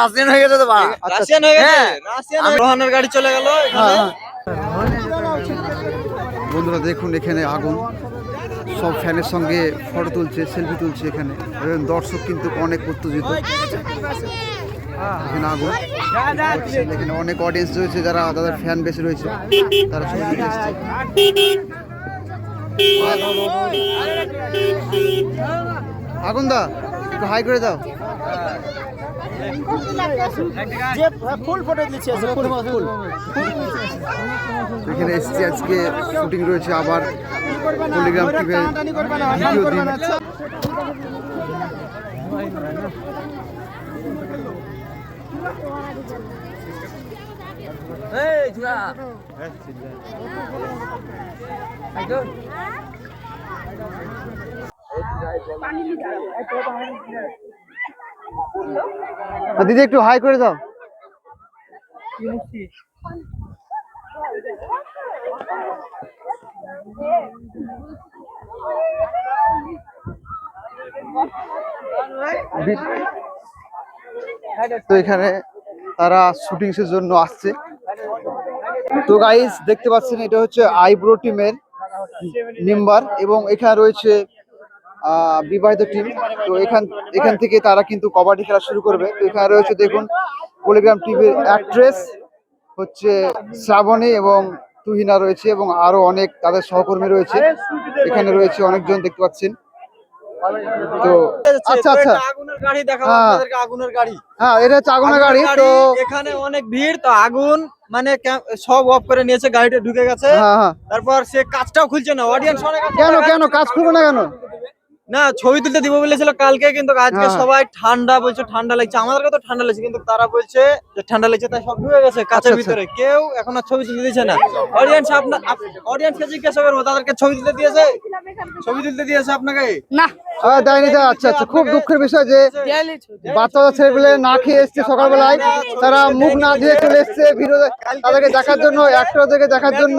Russian হয়ে গেছে তো বা রাশিয়ান হয়ে গেছে? হ্যাঁ। রাশিয়ান রোহানের গাড়ি চলে গেল হ্যাঁ, হ্যাঁ। বন্ধুরা দেখুন এখানে আগুন। সব ফ্যানের সঙ্গে ফটো তুলছে সেলফি তুলছে এখানে। দর্শক কিন্তু অনেক উত্তেজিত। এখানে আগুন। এখানে অনেক অডিয়েন্স রয়েছে যারা তাদের ফ্যান বেশি রয়েছে। তারা এসছে। আগুন দা একটু হাই করে দাও। এখানে এসছি আজকে শুটিং রয়েছে আবার পলিগ্রাম টিভের দ্বিতীয় দিন। এই ঝুড়া। আর দিদি একটু হাই করে দাও। তো এখানে তারা শুটিংস এর জন্য আসছে। তো গাইস দেখতে পাচ্ছেন, এটা হচ্ছে আইব্রো টিমের মেম্বার এবং এখানে রয়েছে বিবাহিত টিম তো এখান এখান থেকে তারা কিন্তু কবাডি খেলা শুরু করবে। তো এখানে রয়েছে দেখুন পলিগ্রাম টিভির অ্যাক্ট্রেস হচ্ছে শ্রাবণী এবং তুহিনা রয়েছে এবং আরও অনেক তাদের সহকর্মী রয়েছে। এখানে রয়েছে অনেকজন দেখতে পাচ্ছেন। তো আচ্ছা আচ্ছা। আগুনের গাড়ি দেখাবো হ্যাঁ। আপনাদেরকে আগুনের গাড়ি। হ্যাঁ এটা হচ্ছে আগুনের গাড়ি। তো এখানে অনেক ভিড় তো আগুন মানে সব অফ করে নিয়েছে গাড়িটা ঢুকে গেছে। হ্যাঁ হ্যাঁ। তারপর সে কাজটাও খুলছে না অডিয়েন্স অনেক কেন কেন? কাজ করবে না কেন? না ছবি তুলতে দিব বলেছিল কালকে কিন্তু আজকে হ্যাঁ। সবাই ঠান্ডা বলছে ঠান্ডা লাগছে। আমাদেরকে তো ঠান্ডা লাগছে কিন্তু তারা বলছে যে ঠান্ডা লাগছে তাই সব ঢুকে গেছে কাছের আচ্ছা। ভিতরে। কেউ এখন আর ছবি তুলতে দিচ্ছে না। অডিয়েন্স আপনার অডিয়েন্সকে জিজ্ঞাসা করব তাদেরকে ছবি তুলতে দিয়েছে? ছবি তুলতে দিয়েছে আপনাকে? আহ, দেয়নি দেয় আচ্ছা আচ্ছা খুব দুঃখের বিষয় যে বাচ্চা বাচ্চা ছেলেপেলে না খেয়ে এসছে সকালবেলায়। তারা মুখ না ধুয়ে চলে এসছে ভিডিও তাদেরকে দেখার জন্য অ্যাক্টরদেরকে দেখার জন্য।